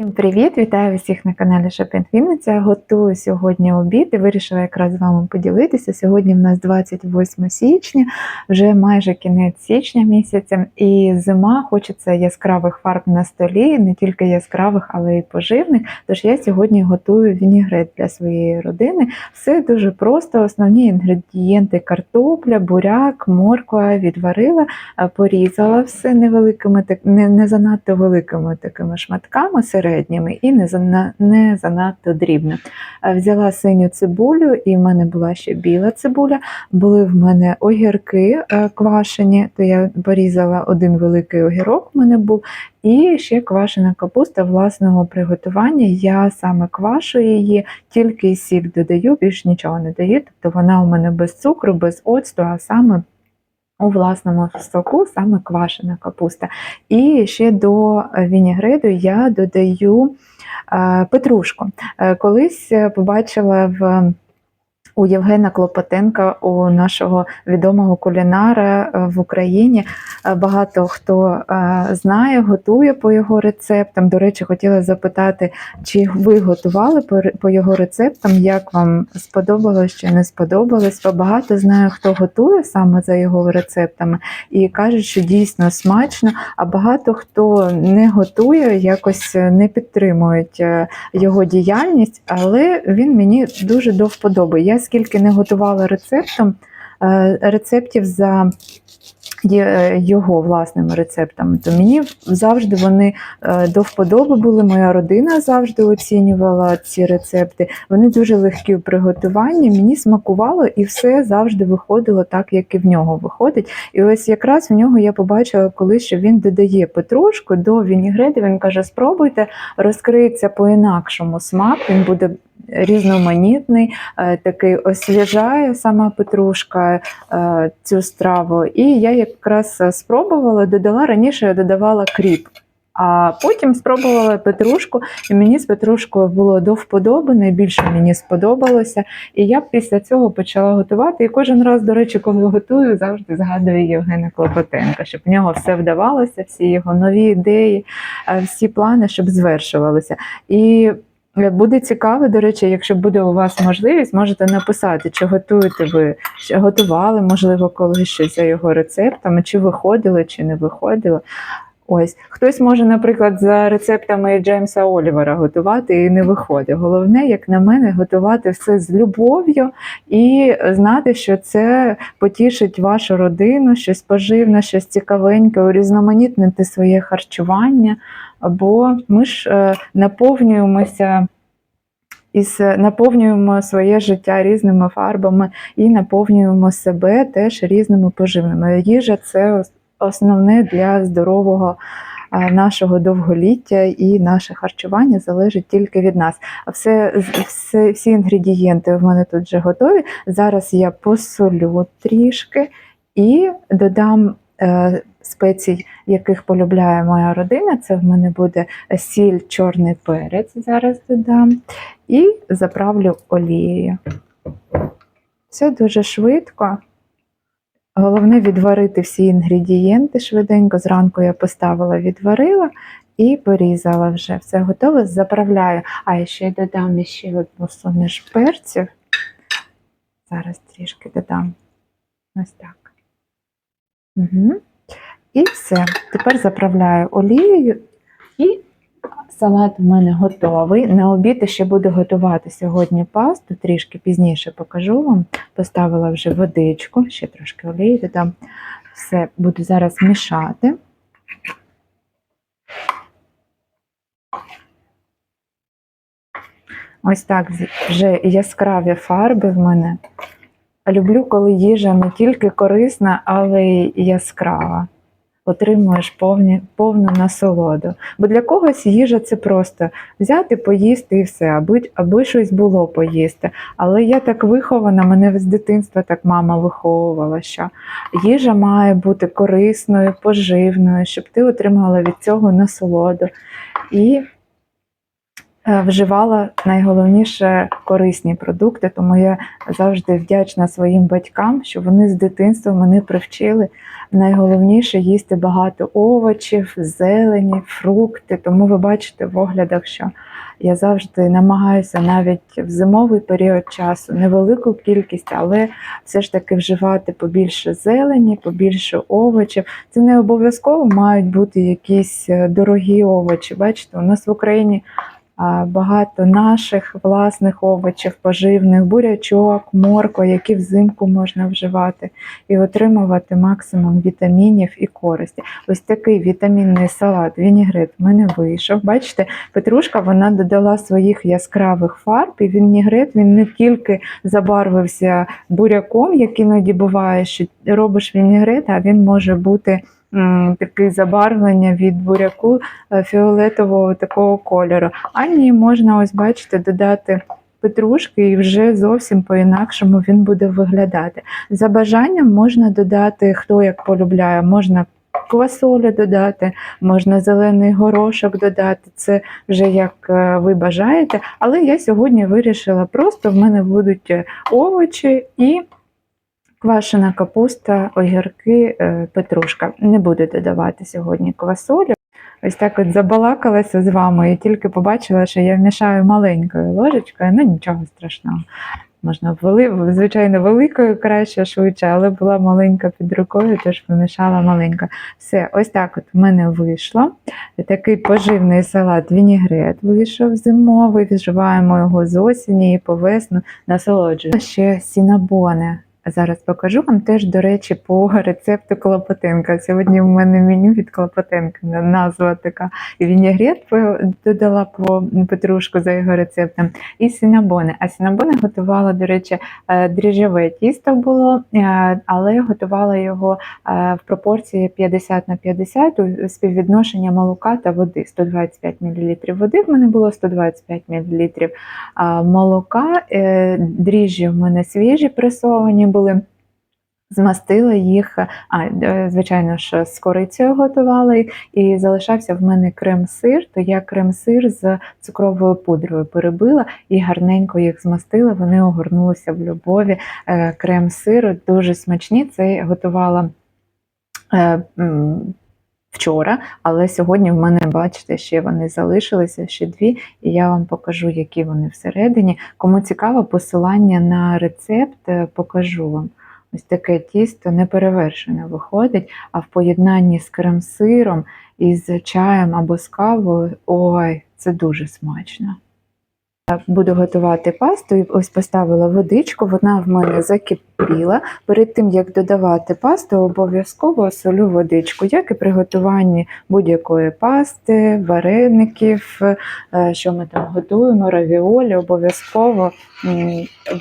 Всім привіт! Вітаю всіх на каналі Шопінг Вінниця. Готую сьогодні обід і вирішила якраз з вами поділитися. Сьогодні в нас 28 січня, вже майже кінець січня місяця, і зима хочеться яскравих фарб на столі, не тільки яскравих, але й поживних. Тож я сьогодні готую вінігрет для своєї родини. Все дуже просто. Основні інгредієнти картопля, буряк, морква відварила, порізала все невеликими, не, не занадто великими такими шматками середніми і не, зана, не занадто дрібно. Е, Взяла синю цибулю, і в мене була ще біла цибуля. Були в мене огірки е, квашені, то я порізала один великий огірок в мене був, і ще квашена капуста власного приготування. Я саме квашу її, тільки сік додаю, більш нічого не даю. Тобто вона у мене без цукру, без оцту, а саме у власному соку саме квашена капуста. І ще до вінігреду я додаю е, петрушку. Е, Колись е, побачила в у Євгена Клопотенка, у нашого відомого кулінара е, в Україні. Е, Багато хто е, знає, готує по його рецептам. До речі, хотіла запитати, чи ви готували по його рецептам, як вам сподобалось чи не сподобалось. Бо багато знаю, хто готує саме за його рецептами і кажуть, що дійсно смачно, а багато хто не готує, якось не підтримують його діяльність, але він мені дуже до вподоби. Я скільки не готувала рецептом, е, рецептів за е, його власними рецептами, то мені завжди вони е, до вподоби були. Моя родина завжди оцінювала ці рецепти. Вони дуже легкі в приготуванні, мені смакувало і все завжди виходило так, як і в нього виходить. І ось якраз в нього я побачила колись, що він додає петрушку до вінігреду. Він каже: спробуйте, розкриється по-інакшому смак, він буде різноманітний, е, такий освіжає сама петрушка е, цю страву. І я якраз е, спробувала, додала раніше я додавала кріп. А потім спробувала петрушку, і мені з петрушкою було до вподоби, найбільше мені сподобалося. І я після цього почала готувати. І кожен раз, до речі, коли готую, завжди згадую Євгена Клопотенка, щоб в нього все вдавалося, всі його нові ідеї, всі плани, щоб звершувалися. І буде цікаво, до речі, якщо буде у вас можливість, можете написати, чи готуєте ви, чи готували, можливо, колись щось за його рецептами, чи виходило, чи не виходили. Ось хтось може, наприклад, за рецептами Джеймса Олівера готувати і не виходить. Головне, як на мене, готувати все з любов'ю і знати, що це потішить вашу родину, щось поживне, щось цікавеньке, урізноманітнити своє харчування. Бо ми ж е, наповнюємося. І наповнюємо своє життя різними фарбами і наповнюємо себе теж різними поживними. Їжа це основне для здорового нашого довголіття і наше харчування залежить тільки від нас. А все, все, всі інгредієнти в мене тут вже готові. Зараз я посолю трішки і додам е, спецій, яких полюбляє моя родина. Це в мене буде сіль, чорний перець. Зараз додам. І заправлю олією. Все дуже швидко. Головне відварити всі інгредієнти швиденько. Зранку я поставила, відварила і порізала вже. Все готове, заправляю. А ще додам ще одну суміш перців. Зараз трішки додам. Ось так. Угу. І все. Тепер заправляю олією і салат в мене готовий. На обід ще буду готувати сьогодні пасту, трішки пізніше покажу вам. Поставила вже водичку, ще трошки олії додам. Все, буду зараз мішати. Ось так вже яскраві фарби в мене. Люблю, коли їжа не тільки корисна, але й яскрава. Отримуєш повні, повну насолоду. Бо для когось їжа це просто взяти, поїсти і все, аби, аби щось було поїсти. Але я так вихована, мене з дитинства так мама виховувала, що їжа має бути корисною, поживною, щоб ти отримала від цього насолоду. І вживала найголовніше корисні продукти, тому я завжди вдячна своїм батькам, що вони з дитинства мене привчили. Найголовніше їсти багато овочів, зелені, фрукти. Тому ви бачите в оглядах, що я завжди намагаюся навіть в зимовий період часу невелику кількість, але все ж таки вживати побільше зелені, побільше овочів. Це не обов'язково мають бути якісь е, дорогі овочі. Бачите, у нас в Україні багато наших власних овочів, поживних, бурячок, морква, які взимку можна вживати і отримувати максимум вітамінів і користі. Ось такий вітамінний салат, вінігрет в мене вийшов. Бачите, Петрушка вона додала своїх яскравих фарб, і вінігрет він не тільки забарвився буряком, як іноді буває, що робиш вінігрет, а він може бути таке забарвлення від буряку е, фіолетового такого кольору. А ні, можна ось бачите, додати. Петрушки і вже зовсім по-інакшому він буде виглядати. За бажанням можна додати, хто як полюбляє, можна квасолю додати, можна зелений горошок додати. Це вже як е, ви бажаєте. Але я сьогодні вирішила просто в мене будуть е, овочі і квашена капуста, огірки, е, петрушка. Не буду додавати сьогодні квасолю. Ось так от забалакалася з вами і тільки побачила, що я вмішаю маленькою ложечкою, ну нічого страшного. Можна вели, звичайно, великою краще, швидше, але була маленька під рукою, тож помішала маленька. Все, ось так от в мене вийшло. Такий поживний салат вінігрет вийшов зимовий, вживаємо його з осені і по весну, насолоджуємо. Ще сінабони. Зараз покажу вам теж, до речі, по рецепту Клопотенка. Сьогодні в мене меню від Клопотенка, назва така. Вінігрет додала по петрушку за його рецептом, і сінабони. А сінабони готувала, до речі, е, дріжджове тісто було, е, але готувала його е, в пропорції 50 на 50 у співвідношення молока та води. 125 мл води в мене було 125 мл молока. Дріжджі в мене свіжі пресовані були. Змастила їх, а е, звичайно ж, з корицею готувала і залишався в мене крем-сир, то я крем-сир з цукровою пудрою перебила і гарненько їх змастила. Вони огорнулися в любові. Е, Крем-сир дуже смачні. Це готувала е, вчора, але сьогодні в мене, бачите, ще вони залишилися, ще дві, і я вам покажу, які вони всередині. Кому цікаво, посилання на рецепт е, покажу вам. Ось таке тісто неперевершене виходить, а в поєднанні з крем-сиром із чаєм або з кавою, ой, це дуже смачно. Буду готувати пасту. і Ось поставила водичку, вона в мене закипіла. Перед тим як додавати пасту, обов'язково солю водичку, як і при готуванні будь-якої пасти, вареників, е, що ми там готуємо, равіолі, обов'язково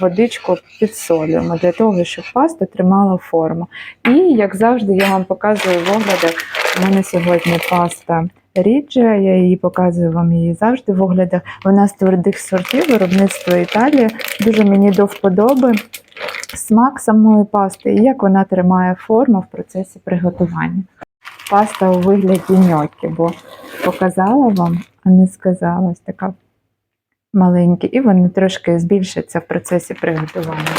водичку підсолюємо для того, щоб паста тримала форму. І як завжди, я вам показую в оглядах. У мене сьогодні паста Ріджа, я її показую вам її завжди в оглядах. Вона з твердих сортів, виробництво Італії. Дуже мені до вподоби смак самої пасти і як вона тримає форму в процесі приготування. Паста у вигляді ньоккі, бо показала вам, а не сказала. Ось така маленькі, і вони трошки збільшаться в процесі приготування.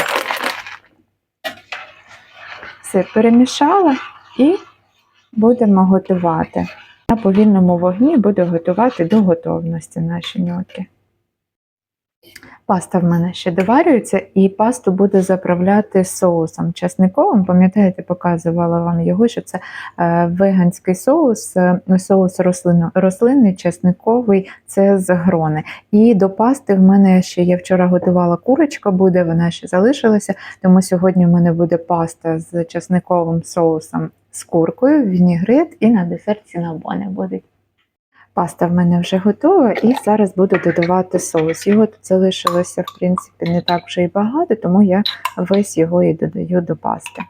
Все перемішала і будемо готувати. На повільному вогні буду готувати до готовності наші ньоки. Паста в мене ще доварюється, і пасту буду заправляти соусом часниковим. Пам'ятаєте, показувала вам його, що це е, веганський соус, е, соус рослинно, рослинний, часниковий, це з грони. І до пасти в мене ще я вчора готувала курочка, буде, вона ще залишилася, тому сьогодні в мене буде паста з часниковим соусом з куркою, вінігрет і на десерт цінабони будуть. Паста в мене вже готова, і зараз буду додавати соус. Його тут залишилося, в принципі, не так вже і багато, тому я весь його і додаю до пасти.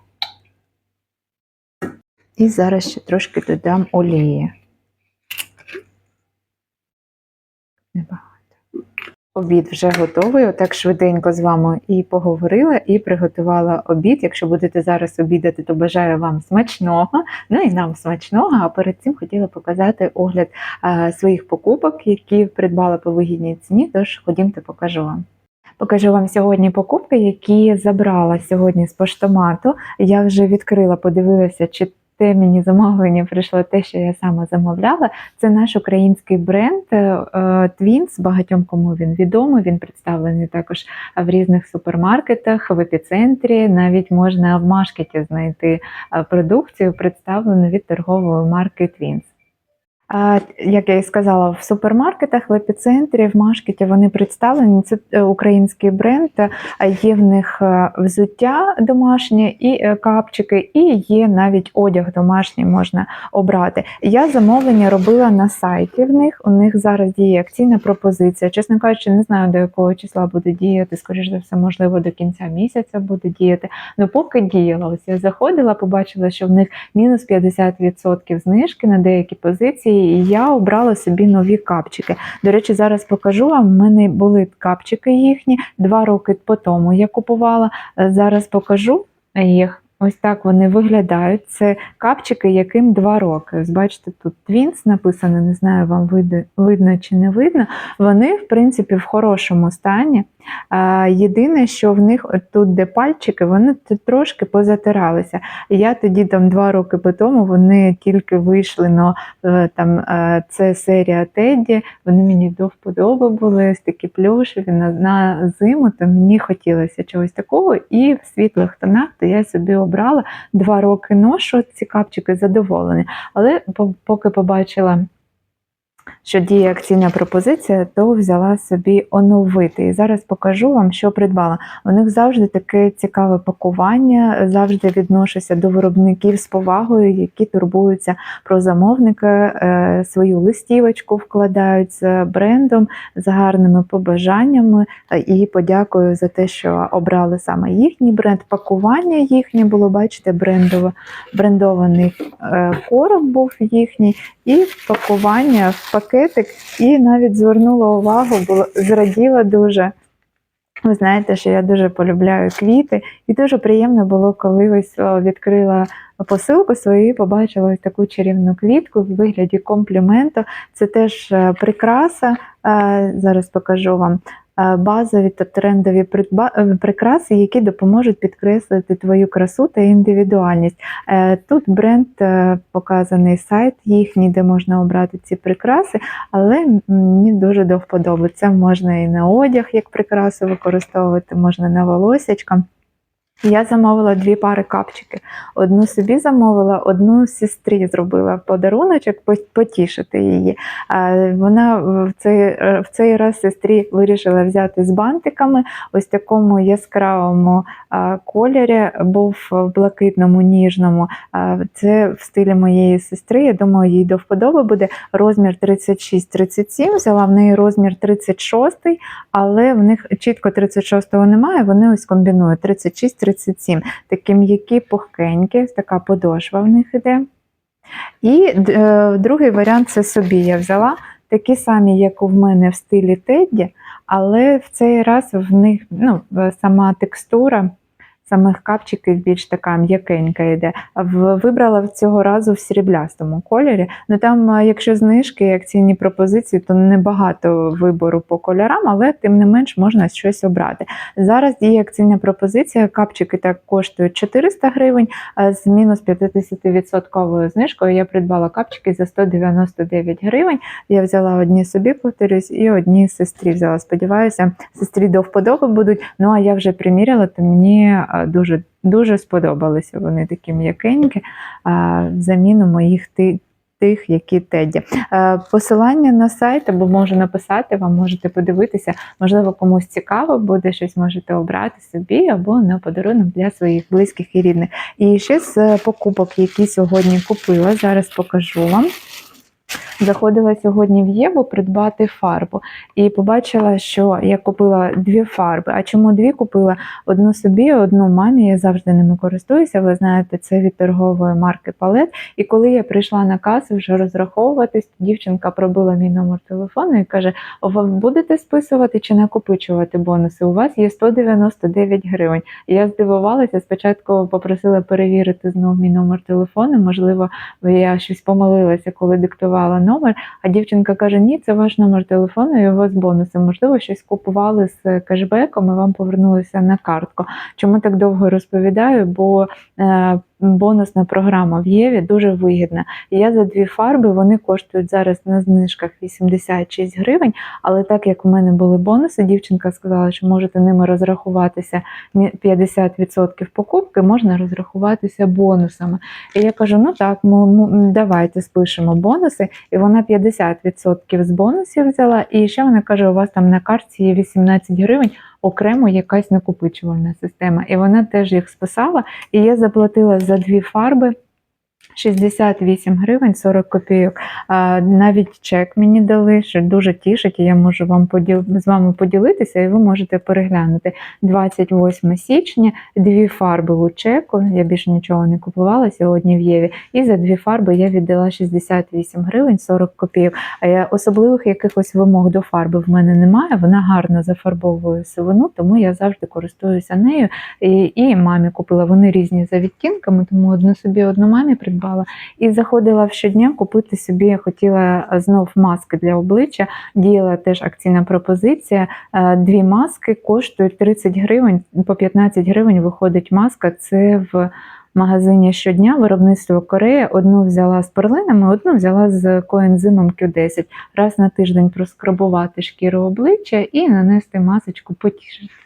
І зараз ще трошки додам олії. Небагато. Обід вже готовий. Отак швиденько з вами і поговорила, і приготувала обід. Якщо будете зараз обідати, то бажаю вам смачного, ну і нам смачного. А перед цим хотіла показати огляд е, своїх покупок, які придбала по вигідній ціні. Тож ходімте, покажу вам. Покажу вам сьогодні покупки, які забрала сьогодні з поштомату. Я вже відкрила, подивилася, чи те мені замовлення прийшло те, що я сама замовляла. Це наш український бренд е, е, Багатьом кому він відомий. Він представлений також в різних супермаркетах, в епіцентрі. Навіть можна в маркеті знайти е, продукцію, представлену від торгової марки Twins. Як я і сказала, в супермаркетах, в епіцентрі, в маркеті вони представлені. Це е, український бренд, е, є в них е, взуття домашнє і капчики, і є навіть одяг домашній можна обрати. Я замовлення робила на сайті в них. У них зараз діє акційна пропозиція. Чесно кажучи, не знаю до якого числа буде діяти. Скоріш за все, можливо, до кінця місяця буде діяти. Ну поки діяла, ось я заходила, побачила, що в них мінус 50% знижки на деякі позиції і я обрала собі нові капчики. До речі, зараз покажу вам. У мене були капчики їхні два роки по тому я купувала. Е, Зараз покажу їх. Ось так вони виглядають. Це капчики, яким два роки. Бачите, тут Twins написано, не знаю, вам видно чи не видно. Вони, в принципі, в хорошому стані. Єдине, що в них тут, де пальчики, вони трошки позатиралися. Я тоді там два роки по тому вони тільки вийшли. но е, там е, це серія Тедді. Вони мені до вподоби були такі плюшеві на, на зиму, то мені хотілося чогось такого. І в світлих тонах то я собі обрала два роки ношу. Ці капчики задоволені. Але поки побачила що діє акційна пропозиція, то взяла собі оновити. І зараз покажу вам, що придбала. У них завжди таке цікаве пакування, завжди відношуся до виробників з повагою, які турбуються про замовника, е, свою листівочку вкладають з брендом, з гарними побажаннями. Е, І подякую за те, що обрали саме їхній бренд. Пакування їхнє було, бачите, брендово, брендований е, короб був їхній, і пакування в пакетик, і навіть звернула увагу, було зраділа дуже. Ви знаєте, що я дуже полюбляю квіти, і дуже приємно було, коли ось відкрила посилку свою і побачила ось таку чарівну квітку в вигляді компліменту. Це теж е, прикраса. е, Зараз покажу вам. Е, Базові та трендові е, прикраси, які допоможуть підкреслити твою красу та індивідуальність. Е, Тут бренд показаний сайт їхній, де можна обрати ці прикраси, але мені дуже до вподоби. Це можна і на одяг як прикрасу використовувати, можна на волосячка. Я замовила дві пари капчики. Одну собі замовила, одну сестрі зробила подаруночок потішити її. Вона в цей, в цей раз сестрі вирішила взяти з бантиками. Ось такому яскравому кольорі, був в блакитному, ніжному. Це в стилі моєї сестри. Я думаю, їй до вподоби буде розмір 36-37. Взяла в неї розмір 36, але в них чітко 36-го немає. Вони ось комбінують 36-37. Такі м'які, пухкенькі, така подошва в них іде. І е, другий варіант це собі я взяла. Такі самі, як у мене в стилі Тедді, але в цей раз в них ну, сама текстура самих капчиків більш така м'якенька йде. Вибрала цього разу в сріблястому кольорі. Ну там, якщо знижки акційні пропозиції, то небагато вибору по кольорам, але тим не менш можна щось обрати. Зараз діє акційна пропозиція. Капчики так коштують 400 гривень, з мінус 50% знижкою я придбала капчики за 199 гривень. Я взяла одні собі, повторюсь, і одні сестрі взяла. Сподіваюся, сестрі до вподоби будуть. Ну а я вже приміряла, то мені а, дуже дуже сподобалися. Вони такі м'якенькі, заміну моїх ти. Тих, які теді. Посилання на сайт або можу написати, вам можете подивитися. Можливо, комусь цікаво буде щось можете обрати собі або на подарунок для своїх близьких і рідних. І ще з е, покупок, які сьогодні купила, зараз покажу вам. Заходила сьогодні в Єву придбати фарбу і побачила, що я купила дві фарби. А чому дві купила? Одну собі, одну мамі. Я завжди ними користуюся. Ви знаєте, це від торгової марки Палет. І коли я прийшла на касу вже розраховуватись, дівчинка пробила мій номер телефону і каже: «О, ви будете списувати чи накопичувати бонуси? У вас є 199 гривень. Я здивувалася. Спочатку попросила перевірити знов мій номер телефону. Можливо, я щось помилилася, коли диктувала номер. А дівчинка каже: Ні, це ваш номер телефону, його з бонусом. Можливо, щось купували з кешбеком і вам повернулися на картку. Чому так довго розповідаю? Бо е, бонусна програма в Єві дуже вигідна. Я за дві фарби вони коштують зараз на знижках 86 гривень. Але так як в мене були бонуси, дівчинка сказала, що можете ними розрахуватися мі- 50% покупки, можна розрахуватися бонусами. І я кажу: ну так, ну, ну, давайте спишемо бонуси. І вона 50% з бонусів взяла. І ще вона каже: у вас там на картці є 18 гривень. Окремо якась накопичувальна система, і вона теж їх списала. І я заплатила за дві фарби 68 гривень 40 копійок. А, навіть чек мені дали, що дуже тішить, і я можу вам поділ... з вами поділитися, і ви можете переглянути. 28 січня, дві фарби у чеку. Я більше нічого не купувала сьогодні в Єві. І за дві фарби я віддала 68 гривень 40 копійок. А я особливих якихось вимог до фарби в мене немає. Вона гарно зафарбовує сивину, тому я завжди користуюся нею. І, і мамі купила. Вони різні за відтінками, тому одну собі, одну мамі придбала. І заходила щодня купити собі. Я хотіла знов маски для обличчя. Діяла теж акційна пропозиція. Е, Дві маски коштують 30 гривень, по 15 гривень виходить маска. Це в магазині щодня виробництво Корея. Одну взяла з перлинами, одну взяла з коензимом Q10. Раз на тиждень проскрабувати шкіру обличчя і нанести масочку, потішитися.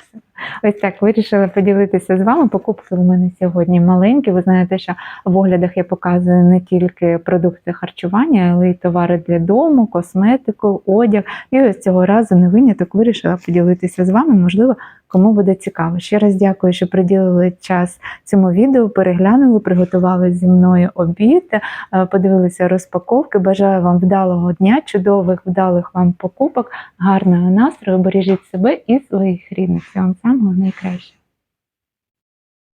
Ось так вирішила поділитися з вами. Покупки у мене сьогодні маленькі. Ви знаєте, що в оглядах я показую не тільки продукти харчування, але й товари для дому, косметику, одяг. І ось цього разу не виняток вирішила поділитися з вами. Можливо, кому буде цікаво. Ще раз дякую, що приділили час цьому відео, переглянули, приготували зі мною обід, е, подивилися розпаковки. Бажаю вам вдалого дня, чудових, вдалих вам покупок, гарного настрою. Бережіть себе і своїх рідних. Всього вам самого найкращого.